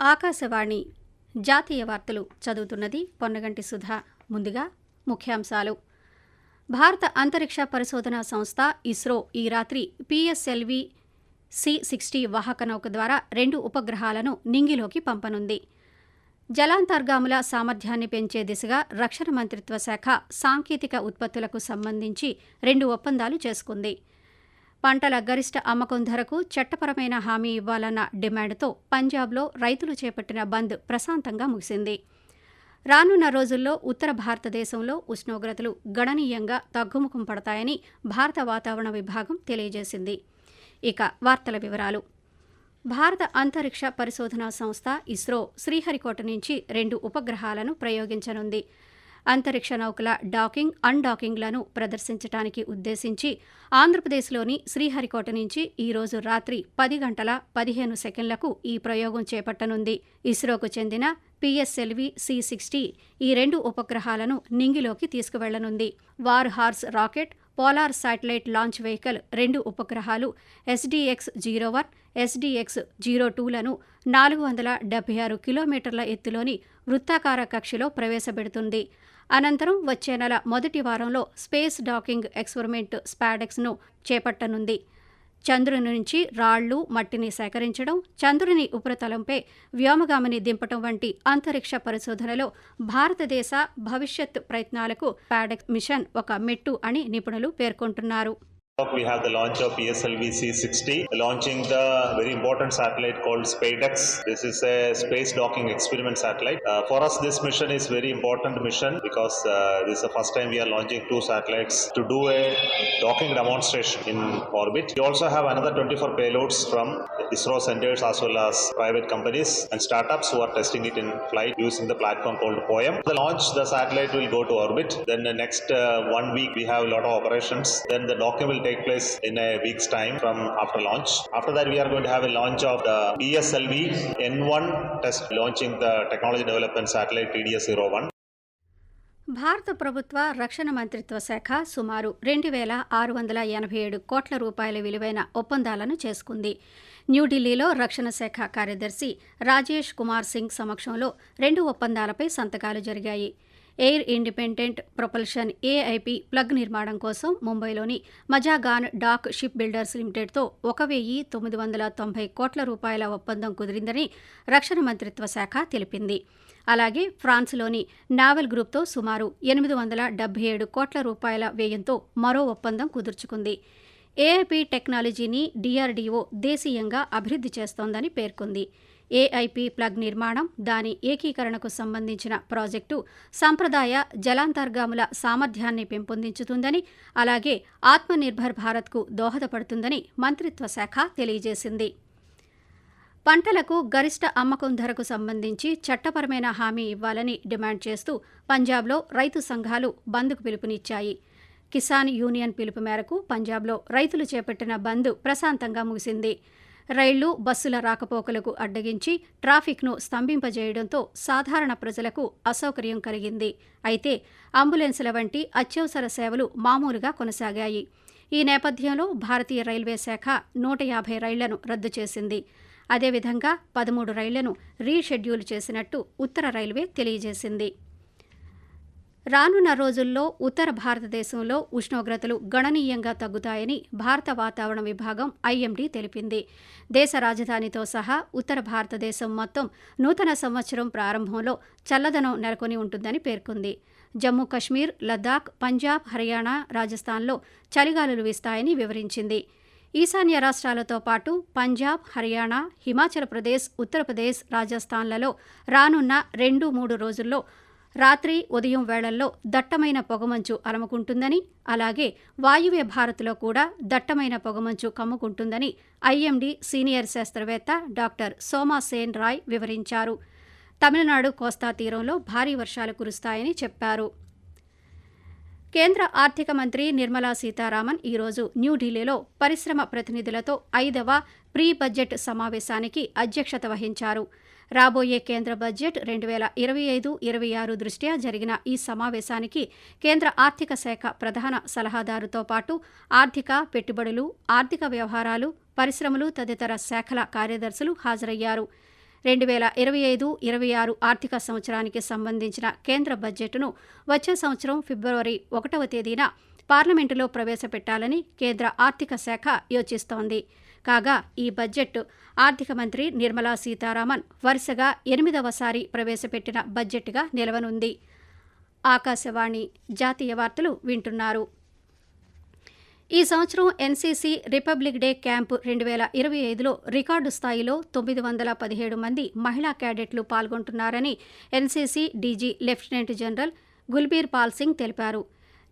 ఆకాశవాణి జాతీయ వార్తలు చదువుతున్నది పొన్నగంటి సుధా. ముందుగా ముఖ్యాంశాలు. భారత అంతరిక్ష పరిశోధనా సంస్థ ఇస్రో ఈ రాత్రి పిఎస్ఎల్వి సి సిక్స్టీ వాహక నౌక ద్వారా రెండు ఉపగ్రహాలను నింగిలోకి పంపనుంది. జలాంతర్గాముల సామర్థ్యాన్ని పెంచే దిశగా రక్షణ మంత్రిత్వ శాఖ సాంకేతిక ఉత్పత్తులకు సంబంధించి రెండు ఒప్పందాలు చేసుకుంది. పంటల గరిష్ట అమ్మకం ధరకు చట్టపరమైన హామీ ఇవ్వాలన్న డిమాండ్తో పంజాబ్లో రైతులు చేపట్టిన బంద్ ప్రశాంతంగా ముగిసింది. రానున్న రోజుల్లో ఉత్తర భారతదేశంలో ఉష్ణోగ్రతలు గణనీయంగా తగ్గుముఖం పడతాయని భారత వాతావరణ విభాగం తెలియజేసింది. ఇక వార్తల వివరాలు. భారత అంతరిక్ష పరిశోధనా సంస్థ ఇస్రో శ్రీహరికోట నుంచి రెండు ఉపగ్రహాలను ప్రయోగించనుంది. అంతరిక్ష నౌకల డాకింగ్ అన్డాకింగ్లను ప్రదర్శించడానికి ఉద్దేశించి ఆంధ్రప్రదేశ్లోని శ్రీహరికోట నుంచి ఈరోజు రాత్రి పది గంటల పదిహేను సెకండ్లకు ఈ ప్రయోగం చేపట్టనుంది. ఇస్రోకు చెందిన పిఎస్ఎల్వి సి సిక్స్టీ ఈ రెండు ఉపగ్రహాలను నింగిలోకి తీసుకువెళ్ళనుంది. War horse rocket polar satellite launch vehicle రెండు ఉపగ్రహాలు SDX zero one SDX zero టూలను నాలుగు వందల డెబ్బై ఆరు కిలోమీటర్ల ఎత్తులోని వృత్తాకార కక్షలో ప్రవేశపెడుతుంది. అనంతరం వచ్చే నెల మొదటి వారంలో స్పేస్ డాకింగ్ ఎక్స్పెరిమెంట్ స్పాడెక్స్ను చేపట్టనుంది. చంద్రుని నుంచి రాళ్ళు మట్టిని సేకరించడం చంద్రుని ఉపరితలంపై వ్యోమగామిని దింపటం వంటి అంతరిక్ష పరిశోధనలో భారతదేశ భవిష్యత్ ప్రయత్నాలకు పాడెక్స్ మిషన్ ఒక మెట్టు అని నిపుణులు పేర్కొంటున్నారు. We have the launch of PSLV C60, launching the very important satellite called SpaceX. This is a space docking experiment satellite. Uh, for us, this mission is very important mission because uh, this is the first time we are launching two satellites to do a docking demonstration in orbit. We also have another 24 payloads from ISRO centers as well as private companies and startups who are testing it in flight using the platform called POEM. The launch, the satellite will go to orbit. Then the next uh, one week, we have a lot of operations. Then the docking will take place in a week's time from after launch. After that, we are going to have a launch of the PSLV N1 test launching the technology development satellite TDS-01. భారత ప్రభుత్వ రక్షణ మంత్రిత్వ శాఖ సుమారు రెండు వేల ఆరు వందల ఎనభై ఏడు కోట్ల రూపాయల విలువైన ఒప్పందాలను చేసుకుంది న్యూఢిల్లీలో రక్షణ శాఖ కార్యదర్శి రాజేష్ కుమార్ సింగ్ సమక్షంలో రెండు ఒప్పందాలపై సంతకాలు జరిగాయి air independent propulsion AIP plug నిర్మాణం కోసం ముంబైలోని మజాగాన్ డాక్ షిప్ బిల్డర్స్ లిమిటెడ్తో ఒక వెయ్యి తొమ్మిది వందల తొంభై కోట్ల రూపాయల ఒప్పందం కుదిరిందని రక్షణ మంత్రిత్వ శాఖ తెలిపింది. అలాగే ఫ్రాన్స్లోని నావెల్ గ్రూప్తో సుమారు ఎనిమిది వందల డెబ్బై ఏడు కోట్ల రూపాయల వ్యయంతో మరో ఒప్పందం కుదుర్చుకుంది. ఏఐపి టెక్నాలజీని డిఆర్డీఓ దేశీయంగా అభివృద్ధి చేస్తోందని పేర్కొంది. ఏఐపి ప్లగ్ నిర్మాణం దాని ఏకీకరణకు సంబంధించిన ప్రాజెక్టు సంప్రదాయ జలాంతర్గాముల సామర్థ్యాన్ని పెంపొందించుతుందని అలాగే ఆత్మనిర్భర్ భారత్కు దోహదపడుతుందని మంత్రిత్వ శాఖ తెలియజేసింది. పంటలకు గరిష్ట అమ్మకం ధరకు సంబంధించి చట్టపరమైన హామీ ఇవ్వాలని డిమాండ్ చేస్తూ పంజాబ్లో రైతు సంఘాలు బంద్కు పిలుపునిచ్చాయి. కిసాన్ యూనియన్ పిలుపు మేరకు పంజాబ్లో రైతులు చేపట్టిన బంద్ ప్రశాంతంగా ముగిసింది. రైళ్ళు బస్సుల రాకపోకలకు అడ్డగించి ట్రాఫిక్ను స్తంభింపజేయడంతో సాధారణ ప్రజలకు అసౌకర్యం కలిగింది. అయితే అంబులెన్సుల వంటి అత్యవసర సేవలు మామూలుగా కొనసాగాయి. ఈ నేపథ్యంలో భారతీయ రైల్వే శాఖ నూట యాభై రైళ్ళను రద్దు చేసింది. అదేవిధంగా పదమూడు రైళ్ళను రీషెడ్యూల్ చేసినట్టు ఉత్తర రైల్వే తెలియజేసింది. రానున్న రోజుల్లో ఉత్తర భారతదేశంలో ఉష్ణోగ్రతలు గణనీయంగా తగ్గుతాయని భారత వాతావరణ విభాగం ఐఎండీ తెలిపింది. దేశ రాజధానితో సహా ఉత్తర భారతదేశం మొత్తం నూతన సంవత్సరం ప్రారంభంలో చల్లదనం నెలకొని ఉంటుందని పేర్కొంది. జమ్మూ కశ్మీర్ లద్దాఖ్ పంజాబ్ హర్యానా రాజస్థాన్లో చలిగాలులు వీస్తాయని వివరించింది. ఈశాన్య రాష్ట్రాలతో పాటు పంజాబ్ హర్యానా హిమాచల్ ప్రదేశ్ ఉత్తరప్రదేశ్ రాజస్థాన్లలో రానున్న రెండు మూడు రోజుల్లో రాత్రి ఉదయం వేళల్లో దట్టమైన పొగమంచు అలముకుంటుందని అలాగే వాయువ్య భారత్లో కూడా దట్టమైన పొగమంచు కమ్ముకుంటుందని ఐఎండీ సీనియర్ శాస్త్రవేత్త డాక్టర్ సోమాసేన్ రాయ్ వివరించారు. తమిళనాడు కోస్తా తీరంలో భారీ వర్షాలు కురుస్తాయని చెప్పారు. కేంద్ర ఆర్థిక మంత్రి నిర్మలా సీతారామన్ ఈరోజు న్యూఢిల్లీలో పరిశ్రమ ప్రతినిధులతో ఐదవ ప్రీ బడ్జెట్ సమావేశానికి అధ్యక్షత వహించారు. రాబోయే కేంద్ర బడ్జెట్ రెండు వేల ఇరవై ఐదు ఇరవై ఆరు దృష్ట్యా జరిగిన ఈ సమావేశానికి కేంద్ర ఆర్థిక శాఖ ప్రధాన సలహాదారుతో పాటు ఆర్థిక పెట్టుబడులు ఆర్థిక వ్యవహారాలు పరిశ్రమలు తదితర శాఖల కార్యదర్శులు హాజరయ్యారు. రెండు వేల ఇరవై ఐదు ఇరవై ఆరు ఆర్థిక సంవత్సరానికి సంబంధించిన కేంద్ర బడ్జెట్ను వచ్చే సంవత్సరం ఫిబ్రవరి ఒకటవ తేదీన పార్లమెంటులో ప్రవేశపెట్టాలని కేంద్ర ఆర్థిక శాఖ యోచిస్తోంది. కాగా ఈ బడ్జెట్ ఆర్థిక మంత్రి నిర్మలా సీతారామన్ వరుసగా ఎనిమిదవసారి ప్రవేశపెట్టిన బడ్జెట్గా నిలవనుంది. ఆకాశవాణి జాతీయ వార్తలు వింటున్నారు. ఈ సంవత్సరం ఎన్సీసీ రిపబ్లిక్ డే క్యాంపు రెండు వేల ఇరవై ఐదులో రికార్డు స్థాయిలో తొమ్మిది వందల పదిహేడు మంది మహిళా క్యాడెట్లు పాల్గొంటున్నారని NCC DG lieutenant general Gulbir Pal Singh తెలిపారు.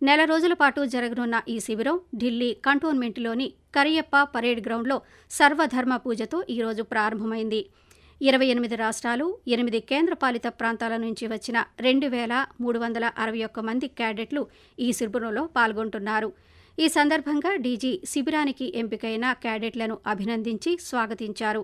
నెల రోజుల పాటు జరగనున్న ఈ శిబిరం ఢిల్లీ కంటోన్మెంట్లోని కరియప్ప పరేడ్ గ్రౌండ్లో సర్వధర్మ పూజతో ఈరోజు ప్రారంభమైంది. ఇరవై ఎనిమిది రాష్ట్రాలు ఎనిమిది కేంద్రపాలిత ప్రాంతాల నుంచి వచ్చిన రెండు వేల మూడు వందల అరవై ఒక్క మంది క్యాడెట్లు ఈ శిబిరంలో పాల్గొంటున్నారు. ఈ సందర్భంగా డీజీ శిబిరానికి ఎంపికైన క్యాడెట్లను అభినందించి స్వాగతించారు.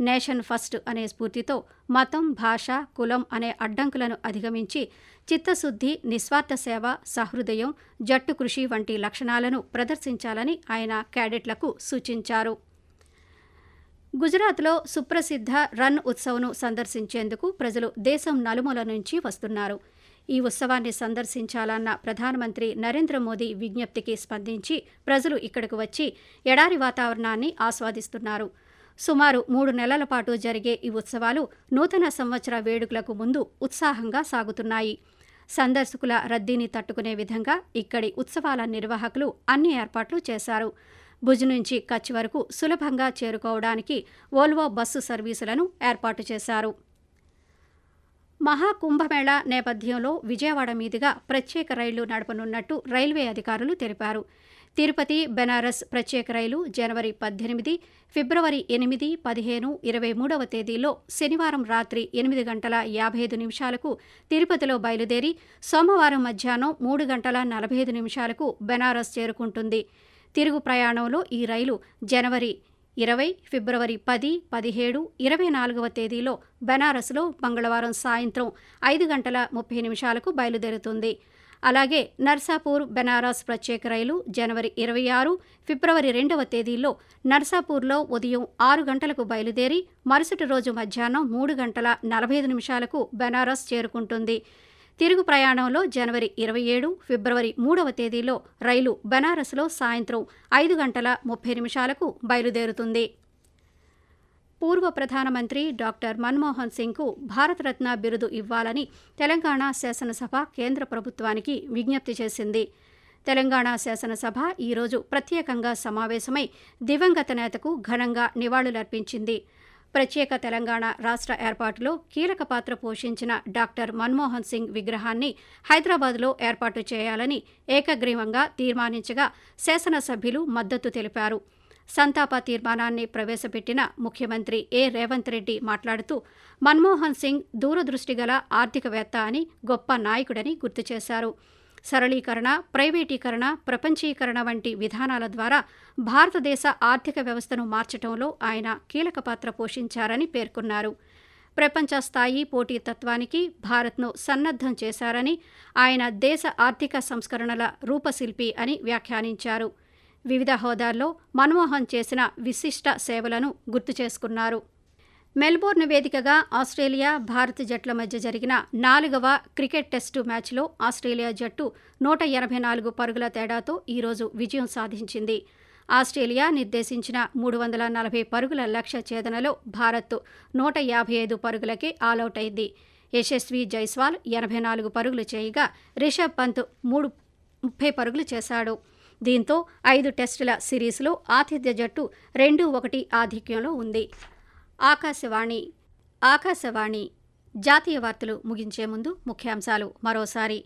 నేషన్ ఫస్ట్ అనే స్ఫూర్తితో మతం భాష కులం అనే అడ్డంకులను అధిగమించి చిత్తశుద్ధి నిస్వార్థ సేవ సహృదయం జట్టు కృషి వంటి లక్షణాలను ప్రదర్శించాలని ఆయన క్యాడెట్లకు సూచించారు. గుజరాత్లో సుప్రసిద్ధ రన్ ఉత్సవ్ను సందర్శించేందుకు ప్రజలు దేశం నలుమూల నుంచి వస్తున్నారు. ఈ ఉత్సవాన్ని సందర్శించాలన్న ప్రధానమంత్రి నరేంద్ర మోదీ విజ్ఞప్తికి స్పందించి ప్రజలు ఇక్కడకు వచ్చి ఎడారి వాతావరణాన్ని ఆస్వాదిస్తున్నారు. సుమారు మూడు నెలల పాటు జరిగే ఈ ఉత్సవాలు నూతన సంవత్సర వేడుకలకు ముందు ఉత్సాహంగా సాగుతున్నాయి. సందర్శకుల రద్దీని తట్టుకునే విధంగా ఇక్కడి ఉత్సవాల నిర్వాహకులు అన్ని ఏర్పాట్లు చేశారు. భుజ్ నుంచి కచ్ వరకు సులభంగా చేరుకోవడానికి ఓల్వో బస్సు సర్వీసులను ఏర్పాటు చేశారు. మహాకుంభమేళ నేపథ్యంలో విజయవాడ మీదుగా ప్రత్యేక రైళ్ళు నడపనున్నట్టు రైల్వే అధికారులు తెలిపారు. తిరుపతి బెనారస్ ప్రత్యేక రైలు జనవరి పద్దెనిమిది ఫిబ్రవరి ఎనిమిది పదిహేను ఇరవై మూడవ తేదీల్లో శనివారం రాత్రి ఎనిమిది గంటల యాభై ఐదు నిమిషాలకు తిరుపతిలో బయలుదేరి సోమవారం మధ్యాహ్నం మూడు గంటల నలభై ఐదు నిమిషాలకు బెనారస్ చేరుకుంటుంది. తిరుగు ప్రయాణంలో ఈ రైలు జనవరి ఇరవై ఫిబ్రవరి పది పదిహేడు ఇరవై నాలుగవ తేదీలో బెనారస్లో మంగళవారం సాయంత్రం ఐదు గంటల ముప్పై నిమిషాలకు బయలుదేరుతుంది. అలాగే నర్సాపూర్ బెనారస్ ప్రత్యేక రైలు జనవరి ఇరవై ఆరు ఫిబ్రవరి రెండవ తేదీల్లో నర్సాపూర్లో ఉదయం ఆరు గంటలకు బయలుదేరి మరుసటి రోజు మధ్యాహ్నం మూడు గంటల నలభై ఐదు నిమిషాలకు బెనారస్ చేరుకుంటుంది. తిరుగు ప్రయాణంలో జనవరి ఇరవై ఏడు ఫిబ్రవరి మూడవ తేదీలో రైలు బెనారస్లో సాయంత్రం ఐదు గంటల ముప్పై నిమిషాలకు బయలుదేరుతుంది. పూర్వ ప్రధానమంత్రి డాక్టర్ మన్మోహన్ సింగ్కు భారతరత్న బిరుదు ఇవ్వాలని తెలంగాణ శాసనసభ కేంద్ర ప్రభుత్వానికి విజ్ఞప్తి చేసింది. తెలంగాణ శాసనసభ ఈరోజు ప్రత్యేకంగా సమావేశమై దివంగత నేతకు ఘనంగా నివాళులర్పించింది. ప్రత్యేక తెలంగాణ రాష్ట్ర ఏర్పాటులో కీలక పాత్ర పోషించిన డాక్టర్ మన్మోహన్ సింగ్ విగ్రహాన్ని హైదరాబాద్లో ఏర్పాటు చేయాలని ఏకగ్రీవంగా తీర్మానించగా శాసనసభ్యులు మద్దతు తెలిపారు. సంతాప తీర్మానాన్ని ప్రవేశపెట్టిన ముఖ్యమంత్రి ఏ. రేవంత్ రెడ్డి మాట్లాడుతూ మన్మోహన్ సింగ్ దూరదృష్టి గల ఆర్థికవేత్త అని గొప్ప నాయకుడని గుర్తు చేశారు. సరళీకరణ ప్రైవేటీకరణ ప్రపంచీకరణ వంటి విధానాల ద్వారా భారతదేశ ఆర్థిక వ్యవస్థను మార్చడంలో ఆయన కీలక పాత్ర పోషించారని పేర్కొన్నారు. ప్రపంచ స్థాయి పోటీతత్వానికి భారత్ను సన్నద్ధం చేశారని ఆయన దేశ ఆర్థిక సంస్కరణల రూపశిల్పి అని వ్యాఖ్యానించారు. వివిధ హోదాల్లో మన్మోహన్ చేసిన విశిష్ట సేవలను గుర్తు చేసుకున్నారు. మెల్బోర్న్ వేదికగా ఆస్ట్రేలియా భారత్ జట్ల మధ్య జరిగిన నాలుగవ క్రికెట్ టెస్టు మ్యాచ్లో ఆస్ట్రేలియా జట్టు నూట ఎనభై నాలుగు పరుగుల తేడాతో ఈరోజు విజయం సాధించింది. ఆస్ట్రేలియా నిర్దేశించిన మూడు వందల నలభై పరుగుల లక్ష్య ఛేదనలో భారత్ నూట యాభై ఐదు పరుగులకే ఆలౌట్ అయింది. యశస్వి జైస్వాల్ ఎనభై నాలుగు పరుగులు చేయగా రిషబ్ పంత్ మూడు ముప్పై పరుగులు చేశాడు. దీంతో ఐదు టెస్టుల సిరీస్లో ఆతిథ్య జట్టు రెండు ఒకటి ఆధిక్యంలో ఉంది. ఆకాశవాణి ఆకాశవాణి జాతీయ వార్తలు ముగించే ముందు ముఖ్యాంశాలు మరోసారి.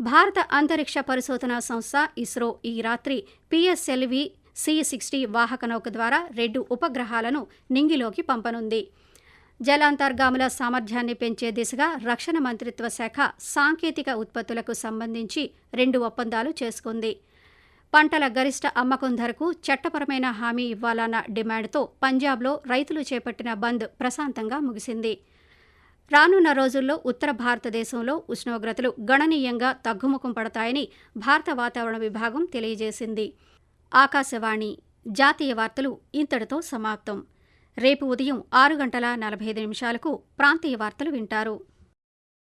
భారత అంతరిక్ష పరిశోధనా సంస్థ ఇస్రో ఈ రాత్రి పిఎస్ఎల్వి సి సిక్స్టీ వాహక నౌక ద్వారా రెండు ఉపగ్రహాలను నింగిలోకి పంపనుంది. జలాంతర్గాముల సామర్థ్యాన్ని పెంచే దిశగా రక్షణ మంత్రిత్వ శాఖ సాంకేతిక ఉత్పత్తులకు సంబంధించి రెండు ఒప్పందాలు చేసుకుంది. పంటల గరిష్ట అమ్మకం ధరకు చట్టపరమైన హామీ ఇవ్వాలన్న డిమాండ్తో పంజాబ్లో రైతులు చేపట్టిన బంద్ ప్రశాంతంగా ముగిసింది. రానున్న రోజుల్లో ఉత్తర భారతదేశంలో ఉష్ణోగ్రతలు గణనీయంగా తగ్గుముఖం పడతాయని భారత వాతావరణ విభాగం తెలియజేసింది. ఆకాశవాణి జాతీయ వార్తలు ఇంతటితో సమాప్తం. రేపు ఉదయం ఆరు గంటల నలభై ఐదు నిమిషాలకు ప్రాంతీయ వార్తలు వింటారు.